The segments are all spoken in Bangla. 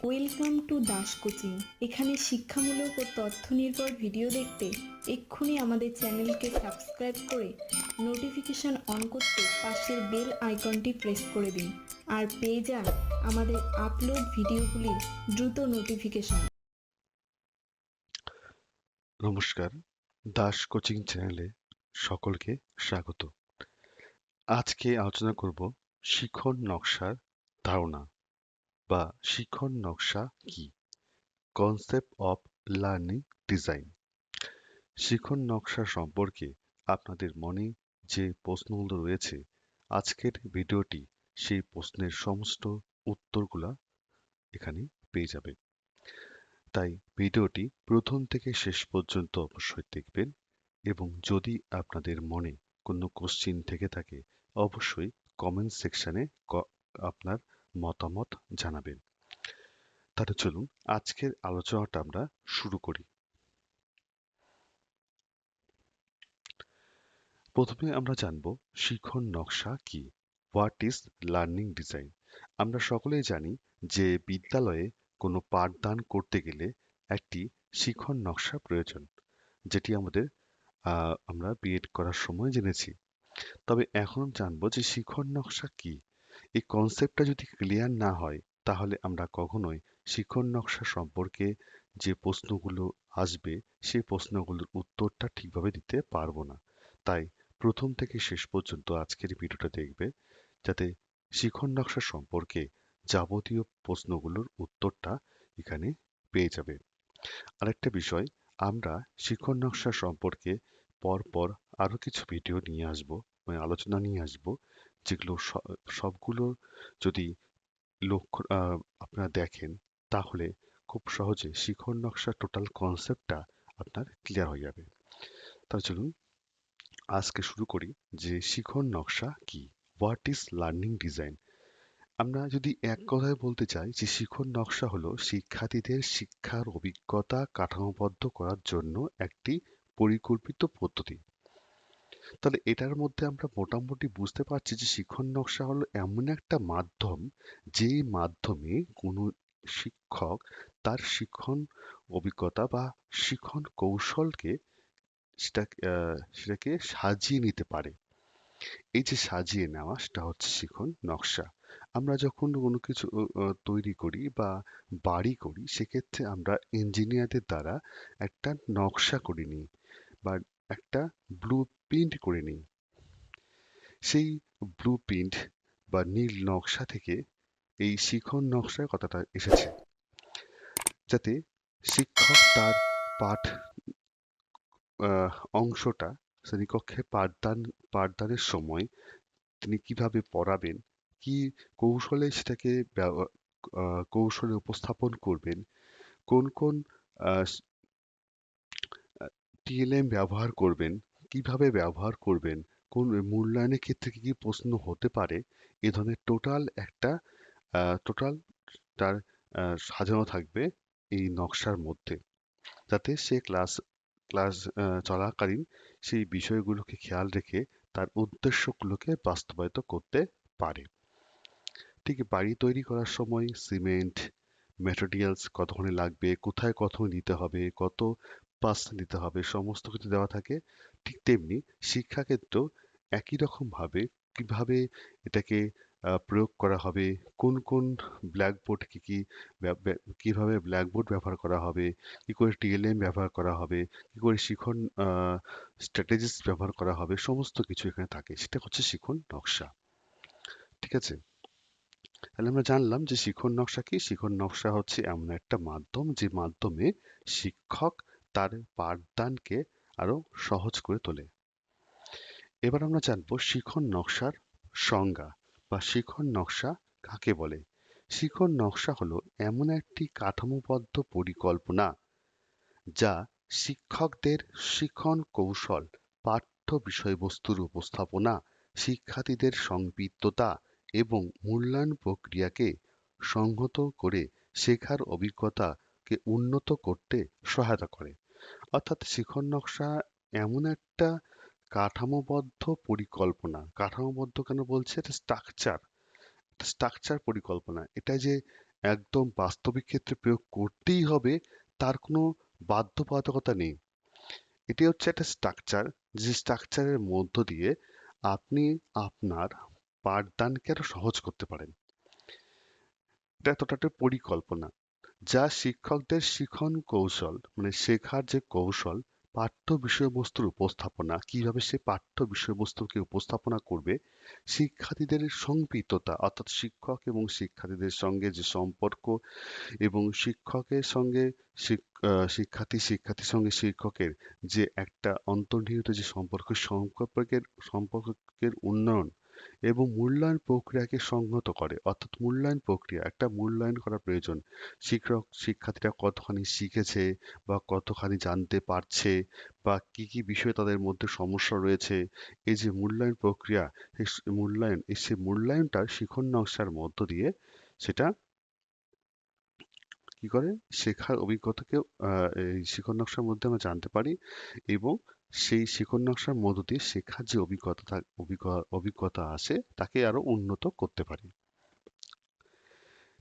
ওয়েলকাম টু দাস কোচিং এখানে শিক্ষামূলক ও তথ্য নির্ভর ভিডিও দেখতে এক্ষুনি আমাদের চ্যানেলকে সাবস্ক্রাইব করে নোটিফিকেশন অন করতে পাশের বেল আইকনটি প্রেস করে দিন আর পেয়ে যান আমাদের আপলোড ভিডিওগুলির দ্রুত নোটিফিকেশন। নমস্কার দাস কোচিং চ্যানেলে সকলকে স্বাগত। আজকে আলোচনা করব শিখন নকশার ধারণা। বা শিখন নকশা কি? কনসেপ্ট অফ লার্নিং ডিজাইন শিখন নকশা সম্পর্কে আপনাদের মনে যে প্রশ্নগুলো রয়েছে, আজকের ভিডিওটি সেই প্রশ্নের সমস্ত উত্তরগুলা এখানে পেয়ে যাবে তাই ভিডিওটি প্রথম থেকে শেষ পর্যন্ত অবশ্যই দেখবেন এবং যদি আপনাদের মনে কোনো কোশ্চিন থেকে থাকে, অবশ্যই কমেন্ট সেকশনে আপনার মতামত জানাবেন। তাহলে চলুন, আজকের আলোচনাটা আমরা শুরু করি। প্রথমে আমরা জানব শিখন নকশা কি? হোয়াট ইজ লার্নিং ডিজাইন আমরা সকলেই জানি যে বিদ্যালয়ে কোনো পাঠদান করতে গেলে একটি শিখন নকশা প্রয়োজন, যেটি আমাদের আমরা বিএড করার সময় জেনেছি। তবে এখন জানব যে শিখন নকশা কি। এই কনসেপ্টটা যদি ক্লিয়ার না হয়, তাহলে আমরা কখনোই শিখন নকশা সম্পর্কে যে প্রশ্নগুলো আসবে, সেই প্রশ্নগুলোর উত্তরটা ঠিকভাবে দিতে পারব না। তাই প্রথম থেকে শেষ পর্যন্ত আজকের ভিডিওটা দেখবে, যাতে শিখন নকশা সম্পর্কে যাবতীয় প্রশ্নগুলোর উত্তরটা এখানে পেয়ে যাবে। আরেকটা বিষয়, আমরা শিখন নকশা সম্পর্কে পরপর আরও কিছু ভিডিও নিয়ে আসব মানে আলোচনা নিয়ে আসব যেগুলো সবগুলো যদি লক্ষ্য আপনারা দেখেন তাহলে খুব সহজে শিখন নকশা টোটাল কনসেপ্টটা আপনার ক্লিয়ার হয়ে যাবে। তাহলে চলুন আজকে শুরু করি যে শিখন নকশা কি? হোয়াট ইজ লার্নিং ডিজাইন আমরা যদি এক কথায় বলতে চাই যে শিখন নকশা হলো শিক্ষার্থীদের শিক্ষার অভিজ্ঞতা কাঠামোবদ্ধ করার জন্য একটি পরিকল্পিত পদ্ধতি। তাহলে এটার মধ্যে আমরা মোটামুটি বুঝতে পারছি যে শিখন নকশা হলো এমন একটা মাধ্যম যে মাধ্যমে কোনো শিক্ষক তার শিক্ষণ অভিজ্ঞতা বা শিখন কৌশলকে সেটা সেটাকে সাজিয়ে নিতে পারে। এই যে সাজিয়ে নেওয়া, সেটা হচ্ছে শিখন নকশা। আমরা যখন কোনো কিছু তৈরি করি বা বাড়ি করি, সেক্ষেত্রে আমরা ইঞ্জিনিয়ারদের দ্বারা একটা নকশা করে নিই। বা একটা ব্লু প্রিন্ট করে নিই। সেই ব্লু প্রিন্ট বা নীল নকশা থেকে এই শিখন নকশার কথাটা এসেছে। যাতে শিক্ষক তার পাঠ অংশটা শ্রেণীকক্ষে পাঠদান, পাঠদানের সময় তিনি কীভাবে পড়াবেন, কি কৌশলে সেটাকে কৌশলে উপস্থাপন করবেন, কোন কোন টিএলএম ব্যবহার করবেন, কীভাবে ব্যবহার করবেন, কোন মূল্যায়নের ক্ষেত্রে কি কি প্রশ্ন হতে পারে, এ ধরনের টোটাল একটা টোটাল তার সাজানো থাকবে এই নকশার মধ্যে। যাতে সে ক্লাস ক্লাস চলাকালীন সেই বিষয়গুলোকে খেয়াল রেখে তার উদ্দেশ্যগুলোকে বাস্তবায়িত করতে পারে। ঠিক বাড়ি তৈরি করার সময় সিমেন্ট ম্যাটেরিয়ালস কতক্ষণে লাগবে, কোথায় কত নিতে হবে, কত পার্সেন্ট নিতে হবে, সমস্ত কিছু দেওয়া থাকে। ঠিক তেমনি শিক্ষাক্ষেত্রেও একই রকম ভাবে কীভাবে এটাকে প্রয়োগ করা হবে, কোন কোন ব্ল্যাকবোর্ড কি কি কীভাবে ব্ল্যাকবোর্ড ব্যবহার করা হবে, কি করে টিএলএম ব্যবহার করা হবে, কি করে শিখন স্ট্র্যাটেজিস ব্যবহার করা হবে, সমস্ত কিছু এখানে থাকে। সেটা হচ্ছে শিখন নকশা। ঠিক আছে? তাহলে আমরা জানলাম যে শিখন নকশা কি? শিখন নকশা হচ্ছে এমন একটা মাধ্যম যে মাধ্যমে শিক্ষক তার পাঠদানকে আরও সহজ করে তোলে। এবার আমরা জানব শিখন নকশার সংজ্ঞা বা শিখন নকশা কাকে বলে? শিখন নকশা হলো এমন একটি কাঠামোবদ্ধ পরিকল্পনা যা শিক্ষকদের শিখন কৌশল, পাঠ্য বিষয়বস্তুর উপস্থাপনা, শিক্ষার্থীদের সংবৃত্ততা এবং মূল্যায়ন প্রক্রিয়াকে সংহত করে শেখার অভিজ্ঞতাকে উন্নত করতে সহায়তা করে। অর্থাৎ শিখন নকশা এমন একটা কাঠামোবদ্ধ পরিকল্পনা। কাঠামোবদ্ধ কেন বলছে? এটা স্ট্রাকচার স্ট্রাকচার পরিকল্পনা। এটা যে একদম বাস্তবিক ক্ষেত্রে প্রয়োগ করতেই হবে, তার কোনো বাধ্যবাধকতা নেই। এটি হচ্ছে একটা স্ট্রাকচার যে স্ট্রাকচারের মধ্য দিয়ে আপনি আপনার পাঠদানকে আরও সহজ করতে পারেন। এটা এতটা একটা পরিকল্পনা। যা শিক্ষকদের শিখন কৌশল মানে শেখার যে কৌশল, পাঠ্য বিষয়বস্তুর উপস্থাপনা, কীভাবে সে পাঠ্য বিষয়বস্তুকে উপস্থাপনা করবে, শিক্ষার্থীদের সংপৃক্ততা অর্থাৎ শিক্ষক এবং শিক্ষার্থীদের সঙ্গে যে সম্পর্ক এবং শিক্ষকের সঙ্গে শিক- শিক্ষার্থী, শিক্ষার্থীর সঙ্গে শিক্ষকের যে একটা অন্তর্নিহিত যে সম্পর্ক, সম্পর্কের সম্পর্কের উন্নয়ন এবং মূল্যায়ন প্রক্রিয়াকে সংহত করে। অর্থাৎ মূল্যায়ন প্রক্রিয়া, একটা মূল্যায়ন করা প্রয়োজন। শিক্ষক, শিক্ষার্থীরা কতখানি শিখেছে বা কতখানি জানতে পারছে বা কি কি বিষয়ে তাদের মধ্যে সমস্যা রয়েছে, এই যে মূল্যায়ন প্রক্রিয়া মূল্যায়ন, এই সে মূল্যায়নটা শিখন নকশার মধ্য দিয়ে সেটা কি করে? শেখার অভিজ্ঞতাকে শিখন নকশার মধ্যে আমরা জানতে পারি এবং সেই শিখন নকশার মধ্য দিয়ে শেখার যে অভিজ্ঞতা অভিজ্ঞতা আছে, তাকে আরও উন্নত করতে পারি।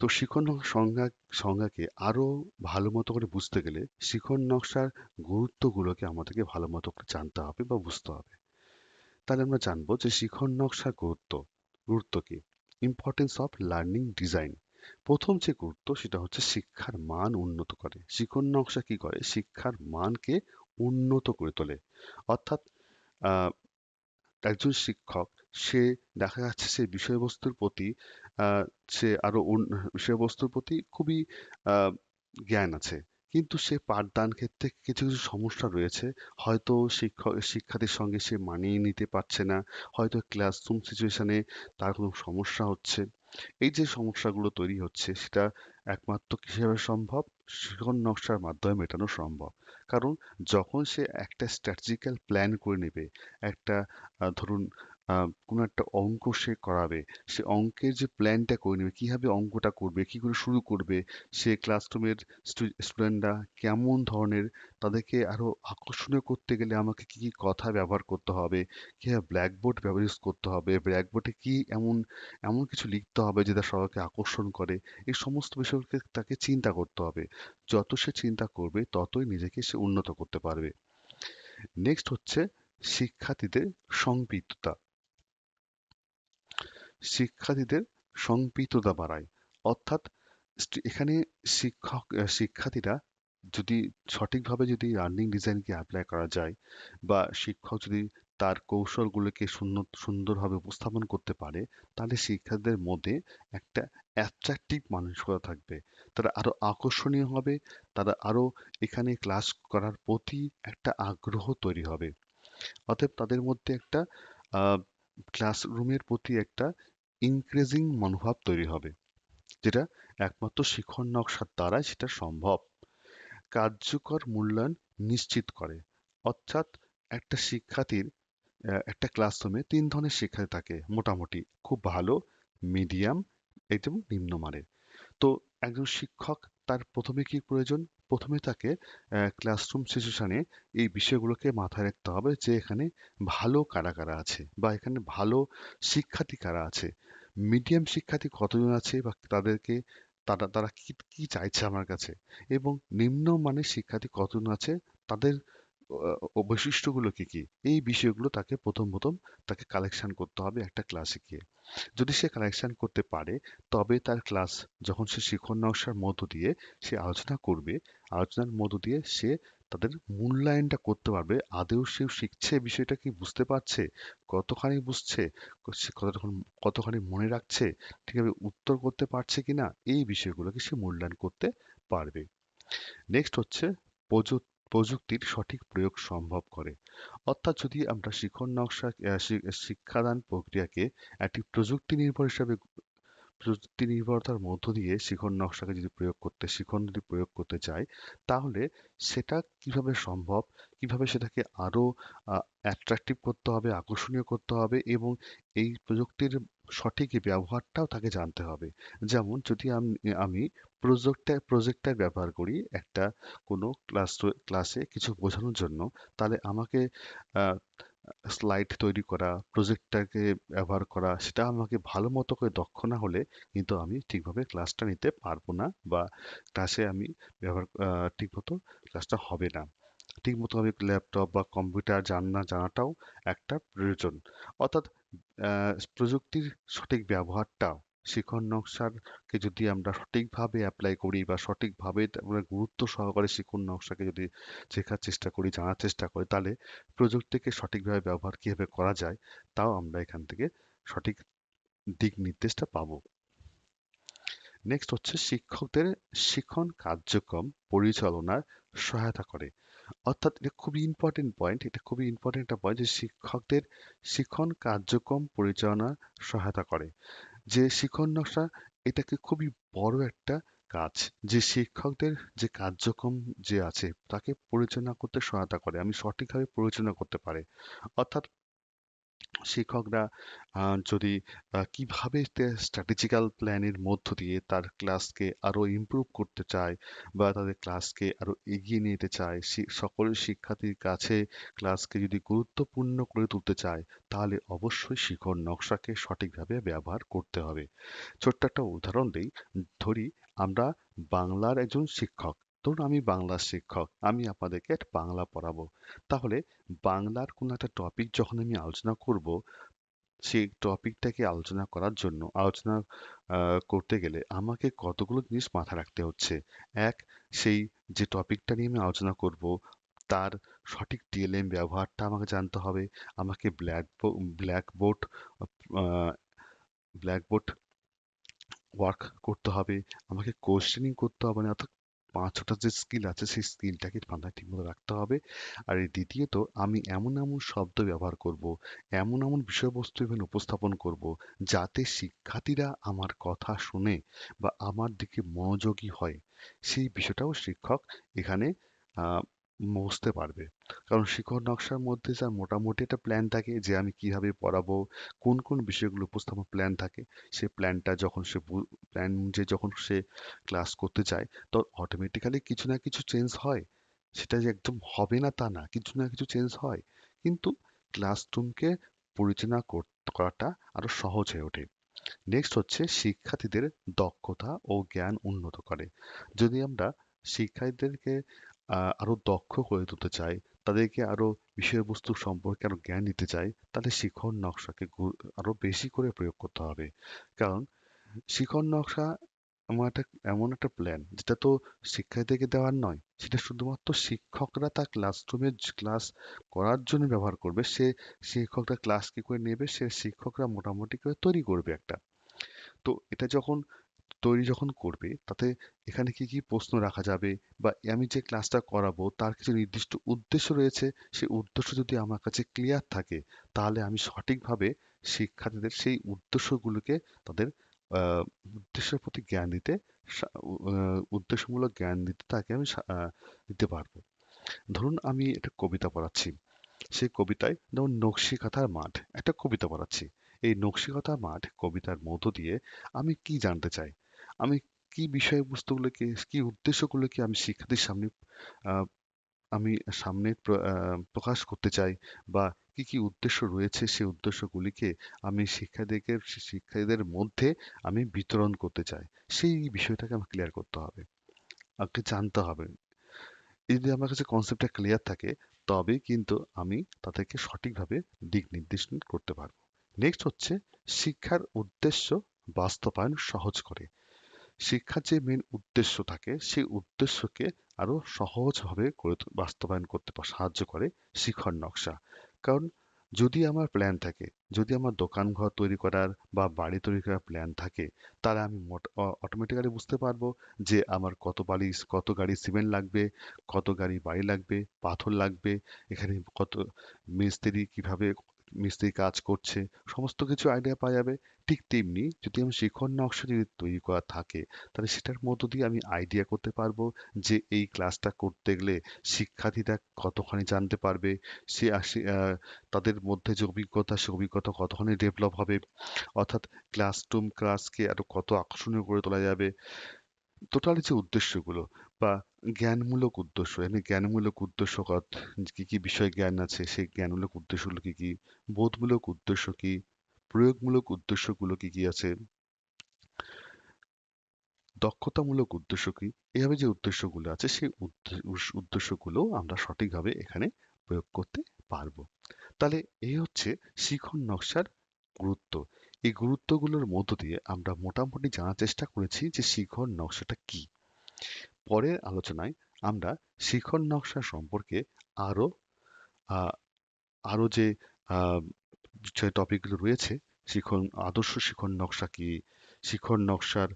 তো শিখন সংজ্ঞা, সংজ্ঞাকে আরও ভালো মতো করে বুঝতে গেলে শিখন নকশার গুরুত্বগুলোকে আমাদেরকে ভালো মতো করে জানতে হবে বা বুঝতে হবে। তাহলে আমরা জানব যে শিখন নকশার গুরুত্ব গুরুত্ব কি? ইম্পর্টেন্স অফ লার্নিং ডিজাইন প্রথম যে গুরুত্ব সেটা হচ্ছে শিক্ষার মান উন্নত করে। শিখন নকশা কি করে? শিক্ষার মানকে উন্নত করে তোলে। অর্থাৎ একজন শিক্ষক, সে দেখা যাচ্ছে সে বিষয়বস্তুর প্রতি সে আরও উন- বিষয়বস্তুর প্রতি খুবই জ্ঞান আছে। কিন্তু সে পাঠদান ক্ষেত্রে কিছু কিছু সমস্যা রয়েছে। হয়তো শিক্ষক, শিক্ষার্থীর সঙ্গে সে মানিয়ে নিতে পারছে না। হয়তো ক্লাসরুম সিচুয়েশনে তার কোনো সমস্যা হচ্ছে। এই যে সমস্যাগুলো তৈরি হচ্ছে, সেটা একমাত্র কীভাবে সম্ভব? শিখন নকশার মাধ্যমে মেটানো সম্ভব। কারণ যখন সে একটা স্ট্র্যাটেজিক্যাল প্ল্যান করে নেবে, একটা ধরুন কোনো একটা অঙ্ক সে করাবে, সে অঙ্কের যে প্ল্যানটা করে নেবে, কীভাবে অঙ্কটা করবে, কি করে শুরু করবে, সে ক্লাসরুমের স্টুডেন্টরা কেমন ধরনের, তাদেরকে আরও আকর্ষণীয় করতে গেলে আমাকে কি কি কথা ব্যবহার করতে হবে, কীভাবে ব্ল্যাকবোর্ড ব্যবহার করতে হবে ব্ল্যাকবোর্ডে কি এমন এমন কিছু লিখতে হবে যেটা সবাইকে আকর্ষণ করে, এই সমস্ত বিষয়কে তাকে চিন্তা করতে হবে। যত সে চিন্তা করবে, ততই নিজেকে সে উন্নত করতে পারবে। নেক্সট হচ্ছে শিক্ষার্থীদের সংপৃক্ততা শিক্ষার্থীদের সংপৃক্ততা বাড়ায়। অর্থাৎ এখানে শিক্ষক শিক্ষার্থীরা যদি সঠিকভাবে যদি লার্নিং ডিজাইনকে অ্যাপ্লাই করা যায় বা শিক্ষক যদি তার কৌশলগুলোকে সুন্দর সুন্দরভাবে উপস্থাপন করতে পারে, তাহলে শিক্ষার্থীদের মধ্যে একটা অ্যাট্রাকটিভ মানসিকতা থাকবে। তারা আরও আকর্ষণীয় হবে, তারা আরও এখানে ক্লাস করার প্রতি একটা আগ্রহ তৈরি হবে। অতএব তাদের মধ্যে একটা ক্লাসরুমের প্রতি একটা ইনক্রিজিং মনোভাব তৈরি হবে, যেটা একমাত্র শিখন নকশার দ্বারাই সেটা সম্ভব। কার্যকর মূল্যায়ন নিশ্চিত করে। অর্থাৎ একটা শিক্ষার্থীর একটা ক্লাসরুমে তিন ধরনের শিক্ষার্থী থাকে, মোটামুটি। খুব ভালো মিডিয়াম এবং নিম্নমানের। তো একজন শিক্ষক তার প্রথমে কি প্রয়োজন? প্রথমে তাকে ক্লাসরুম সিচুয়েশনে এই বিষয়গুলোকে মাথায় রাখতে হবে যে এখানে ভালো কারা কারা আছে বা এখানে ভালো শিক্ষার্থী কারা আছে। মিডিয়াম শিক্ষার্থী কতজন আছে বা তাদেরকে তারা তারা কি কি চাইছে আমার কাছে? এবং নিম্ন মানের শিক্ষার্থী কতজন আছে? তাদের বৈশিষ্ট্যগুলো কি কি? এই বিষয়গুলো তাকে প্রথম প্রথম তাকে কালেকশন করতে হবে একটা ক্লাসে গিয়ে। যদি সে কালেকশন করতে পারে, তবে তার ক্লাস যখন সে শিখন নকশার মধ্য দিয়ে সে আলোচনা করবে, আলোচনার মধ্য দিয়ে সে তাদের মূল্যায়নটা করতে পারবে। আদেও সে শিখছে বিষয়টা কি বুঝতে পারছে? কতখানি বুঝছে? কতক্ষণ কতখানি মনে রাখছে? ঠিকভাবে উত্তর করতে পারছে কিনা? এই বিষয়গুলোকে সে মূল্যায়ন করতে পারবে। নেক্সট হচ্ছে প্রযুক্তি প্রযুক্তির সঠিক প্রয়োগ সম্ভব করে। অর্থাৎ যদি আমরা শিখন নকশা শিক্ষাদান প্রক্রিয়াকে একটি প্রযুক্তি নির্ভর হিসাবে প্রযুক্তি নির্ভরতার মধ্য দিয়ে শিখন নকশাকে যদি প্রয়োগ করতে, শিখন যদি প্রয়োগ করতে চাই তাহলে সেটা কীভাবে সম্ভব? কীভাবে সেটাকে আরও অ্যাট্রাকটিভ করতে হবে, আকর্ষণীয় করতে হবে এবং এই প্রযুক্তির সঠিক ব্যবহারটাও তাকে জানতে হবে? যেমন যদি আমি প্রজেক্টার প্রজেক্টার ব্যবহার করি একটা কোনো ক্লাস ক্লাসে কিছু বোঝানোর জন্য, তাহলে আমাকে স্লাইড তৈরি করা প্রজেক্টটাকে ব্যবহার করা, সেটা আমাকে ভালো মতো করে দক্ষ না হলে কিন্তু আমি ঠিকভাবে ক্লাসটা নিতে পারব না বা ক্লাসে আমি ব্যবহার ঠিক মতো ক্লাসটা হবে না। ঠিকমতো আমি ল্যাপটপ বা কম্পিউটার জানা জানাটাও একটা প্রয়োজন। অর্থাৎ প্রযুক্তির সঠিক ব্যবহারটাও শিখন নকশারকে যদি আমরা সঠিকভাবে অ্যাপ্লাই করি বা সঠিকভাবে আমরা গুরুত্ব সহকারে শিখন নকশাকে যদি শেখার চেষ্টা করি, জানার চেষ্টা করি, তাহলে প্রযুক্তিকে সঠিকভাবে ব্যবহার কীভাবে করা যায়, তাও আমরা এখান থেকে সঠিক দিক নির্দেশটা পাবো। নেক্সট হচ্ছে শিক্ষকদের শিক্ষণ কার্যক্রম পরিচালনার সহায়তা করে। অর্থাৎ এটা খুবই ইম্পর্টেন্ট পয়েন্ট এটা খুবই ইম্পর্টেন্ট একটা পয়েন্ট যে শিক্ষকদের শিক্ষণ কার্যক্রম পরিচালনার সহায়তা করে। যে শিখন নকশা, এটাকে খুবই বড় একটা কাজ। যে শিক্ষকদের যে কার্যক্রম যে আছে, তাকে পরিচালনা করতে সহায়তা করে, আমি সঠিকভাবে পরিচালনা করতে পারে। অর্থাৎ শিক্ষকরা যদি কীভাবে স্ট্র্যাটেজিক্যাল প্ল্যানের মধ্য দিয়ে তার ক্লাসকে আরও ইমপ্রুভ করতে চায় বা তাদের ক্লাসকে আরও এগিয়ে নিয়ে যেতে চায় সকল শিক্ষার্থীর কাছে ক্লাসকে যদি গুরুত্বপূর্ণ করে তুলতে চায়, তাহলে অবশ্যই শিক্ষণ নকশাকে সঠিকভাবে ব্যবহার করতে হবে। ছোট্ট একটা উদাহরণ দিই। ধরি, আমরা বাংলার একজন শিক্ষক। ধরুন আমি বাংলার শিক্ষক, আমি আপনাদেরকে বাংলা পড়াবো। তাহলে বাংলার কোনো একটা টপিক যখন আমি আলোচনা করব, সেই টপিকটাকে আলোচনা করার জন্য, আলোচনা করতে গেলে আমাকে কতগুলো জিনিস মাথায় রাখতে হচ্ছে। এক, সেই যে টপিকটা নিয়ে আমি আলোচনা করব, তার সঠিক টিএলএম ব্যবহারটা আমাকে জানতে হবে। আমাকে ব্ল্যাক ব্ল্যাকবোর্ড ব্ল্যাকবোর্ড ওয়ার্ক করতে হবে। আমাকে কোশ্চেনিং করতে হবে না, অর্থাৎ পাঁচ ছটা যে স্কিল আছে, সেই স্কিলটাকে মাথায় ঠিকমতো রাখতে হবে। আর এই দ্বিতীয়ত, আমি এমন এমন শব্দ ব্যবহার করব, এমন এমন বিষয়বস্তু এখানে উপস্থাপন করব, যাতে শিক্ষার্থীরা আমার কথা শুনে বা আমার দিকে মনোযোগী হয়। সেই বিষয়টাও শিক্ষক এখানে বুঝতে পারবে। কারণ শিক্ষক নকশার মধ্যে যার মোটামুটি একটা প্ল্যান থাকে যে আমি কীভাবে পড়াবো, কোন কোন বিষয়গুলো উপস্থাপন প্ল্যান থাকে সেই প্ল্যানটা যখন সে প্ল্যান যে যখন সে ক্লাস করতে চায়, তো অটোমেটিক্যালি কিছু না কিছু চেঞ্জ হয়। সেটা যে একদম হবে না তা না, কিছু না কিছু চেঞ্জ হয়। কিন্তু ক্লাসরুমকে পরিচালনা কর- করাটা আরও সহজ হয়ে ওঠে। নেক্সট হচ্ছে শিক্ষার্থীদের দক্ষতা ও জ্ঞান উন্নত করে। যদি আমরা শিক্ষার্থীদেরকে আহ, আরও দক্ষ করে তুলতে চাই তাদেরকে আরও বিষয়বস্তু সম্পর্কে আরও জ্ঞান দিতে চাই তাহলে শিখন নকশাকে গু- আরও বেশি করে প্রয়োগ করতে হবে। কারণ শিখন নকশা এমন একটা এমন একটা প্ল্যান যেটা তো শিক্ষার্থীদেরকে দেওয়ার নয় সেটা শুধুমাত্র শিক্ষকরা তার ক্লাসরুমে ক্লাস করার জন্য ব্যবহার করবে সে শিক্ষকরা ক্লাস কি করে নেবে সে শিক্ষকরা মোটামুটি করে তৈরি করবে একটা। তো এটা যখন তৈরি যখন করবে, তাতে এখানে কি কি প্রশ্ন রাখা যাবে বা আমি যে ক্লাসটা করাবো, তার কিছু নির্দিষ্ট উদ্দেশ্য রয়েছে, সেই উদ্দেশ্য যদি আমার কাছে ক্লিয়ার থাকে, তাহলে আমি সঠিকভাবে শিক্ষার্থীদের সেই উদ্দেশ্যগুলোকে তাদের উদ্দেশ্যের প্রতি জ্ঞান দিতে উদ্দেশ্যমূলক জ্ঞান দিতে তাকে আমি দিতে পারব। ধরুন আমি একটা কবিতা পড়াচ্ছি, সেই কবিতায় যেমন নকশিকাঁথার মাঠ, একটা কবিতা পড়াচ্ছি, এই নকশিকাঁথার মাঠ কবিতার মধ্য দিয়ে আমি কি জানতে চাই? আমি কি বিষয়বস্তুগুলোকে কি উদ্দেশ্যগুলোকে আমি শিক্ষার্থীর সামনে আমি সামনে প্রকাশ করতে চাই বা কি কি উদ্দেশ্য রয়েছে সেই উদ্দেশ্যগুলিকে আমি শিক্ষার্থীদের শিক্ষার্থীদের মধ্যে আমি বিতরণ করতে চাই, সেই বিষয়টাকে আমাকে ক্লিয়ার করতে হবে, আমাকে জানতে হবে। যদি আমার কাছে কনসেপ্টটা ক্লিয়ার থাকে, তবেই কিন্তু আমি তাদেরকে সঠিকভাবে দিক নির্দেশন করতে পারব। নেক্সট হচ্ছে, শিক্ষার উদ্দেশ্য বাস্তবায়ন সহজ করে। শিক্ষার যে মেন উদ্দেশ্য থাকে, সেই উদ্দেশ্যকে আরও সহজভাবে করে বাস্তবায়ন করতে সাহায্য করে শিখর নকশা। কারণ যদি আমার প্ল্যান থাকে, যদি আমার দোকান ঘর তৈরি করার বা বাড়ি তৈরি করার প্ল্যান থাকে, তাহলে আমি অটোমেটিক্যালি বুঝতে পারব যে আমার কত বাড়ি কত গাড়ি সিমেন্ট লাগবে, কত গাড়ি বাড়ি লাগবে, পাথর লাগবে, এখানে কত মিস্ত্রি কীভাবে মিস্ত্রি কাজ করছে, সমস্ত কিছু আইডিয়া পাওয়া যাবে। ঠিক তেমনি যদি আমি শিখন নকশা যদি তৈরি করা থাকে, তাহলে সেটার মধ্য দিয়ে আমি আইডিয়া করতে পারব যে এই ক্লাসটা করতে গেলে শিক্ষার্থীরা কতখানি জানতে পারবে, সে তাদের মধ্যে যে অভিজ্ঞতা, সে অভিজ্ঞতা কতখানি ডেভেলপ হবে, অর্থাৎ ক্লাসরুম ক্লাসকে আরও কত আকর্ষণীয় করে তোলা যাবে। টোটালি যে উদ্দেশ্যগুলো বা জ্ঞানমূলক উদ্দেশ্য এমনি জ্ঞানমূলক উদ্দেশ্য কি কি বিষয় জ্ঞান আছে? সেই জ্ঞানমূলক উদ্দেশ্যগুলো কি কি? বোধমূলক উদ্দেশ্য কি? প্রয়োগমূলক উদ্দেশ্যগুলো কি কি আছে? দক্ষতামূলক উদ্দেশ্য কি? এভাবে যে উদ্দেশ্যগুলো আছে, সেই উদ্দেশ্যগুলো আমরা সঠিকভাবে এখানে প্রয়োগ করতে পারব। তাহলে এই হচ্ছে শিখন নকশার গুরুত্ব। এই গুরুত্বগুলোর মধ্য দিয়ে আমরা মোটামুটি জানার চেষ্টা করেছি যে শিখন নকশাটা কি। পরের আলোচনায় আমরা শিখন নকশা সম্পর্কে আরও আহ, আরও যে টপিকগুলো রয়েছে শিখন আদর্শ শিখন নকশা কি শিখন নকশার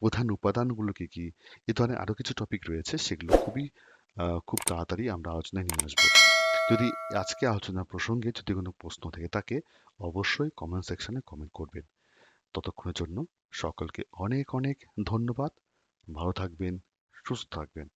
প্রধান উপাদানগুলো কি কি এ ধরনের আরও কিছু টপিক রয়েছে সেগুলো খুবই খুব তাড়াতাড়ি আমরা আলোচনায় নিয়ে আসব। যদি আজকে আলোচনা প্রসঙ্গে যদি কোনো প্রশ্ন থেকে থাকে অবশ্যই কমেন্ট সেকশনে কমেন্ট করবেন। ততক্ষণের জন্য সকলকে অনেক অনেক ধন্যবাদ। ভালো থাকবেন। সুস্থ থাকবেন।